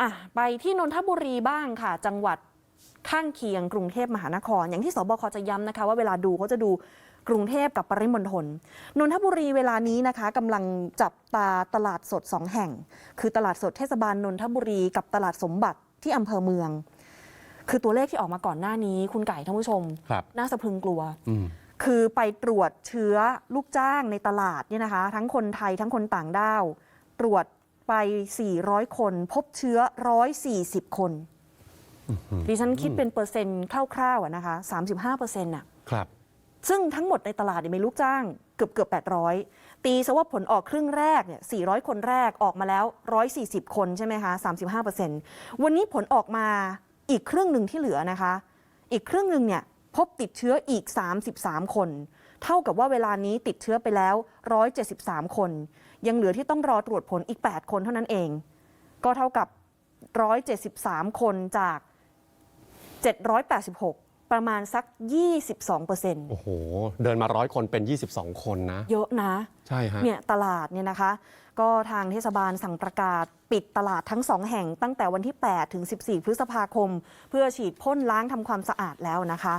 อะไปที่นนทบุรีบ้างค่ะ จังหวัดข้างเคียงกรุงเทพมหานคร อย่างที่สบคจะย้ำนะคะว่าเวลาดูเขาจะดูกรุงเทพกับปริมณฑลนนทบุรีเวลานี้นะคะกำลังจับตาตลาดสดสองแห่ง คือตลาดสดเทศบาลนนทบุรีกับตลาดสมบัติที่อำเภอเมือง คือตัวเลขที่ออกมาก่อนหน้านี้ คุณไก่ท่านผู้ชมครับน่าสะพรึงกลัวอืมคือไปตรวจเชื้อลูกจ้างในตลาดเนี่ยนะคะ ทั้งคนไทยทั้งคนต่างด้าว ตรวจไป 400 คน พบเชื้อ 140 คนดิฉันคิดเป็นเปอร์เซ็นต์คร่าวๆอะนะคะ 35เปอร์เซ็นต์อะครับ ซึ่งทั้งหมดในตลาดเนี่ยมีลูกจ้างเกือบเกือบ800 ตีซะว่าผลออกครึ่งแรกเนี่ย400 คนแรกออกมาแล้ว 140 คนใช่ไหมคะ 35เปอร์เซ็นต์วันนี้ผลออกมาอีกครึ่งหนึ่งที่เหลือนะคะ อีกครึ่งหนึ่งเนี่ย พบติดเชื้ออีก 33 คน เท่ากับว่าเวลานี้ติดเชื้อไปแล้ว 173 คน ยังเหลือที่ต้องรอตรวจผลอีก 8 คนเท่านั้นเอง ก็เท่ากับ 173 คนจาก 786 ประมาณสัก 22เปอร์เซ็นต์โอ้โห เดินมาร้อยคนเป็น 22 คนนะ เยอะนะ ใช่ฮะ เนี่ยตลาดเนี่ยนะคะ ก็ทางเทศบาลสั่งประกาศปิดตลาดทั้งสองแห่งตั้งแต่วันที่ 8 ถึง 14 พฤษภาคม เพื่อฉีดพ่นล้างทำความสะอาดแล้วนะคะ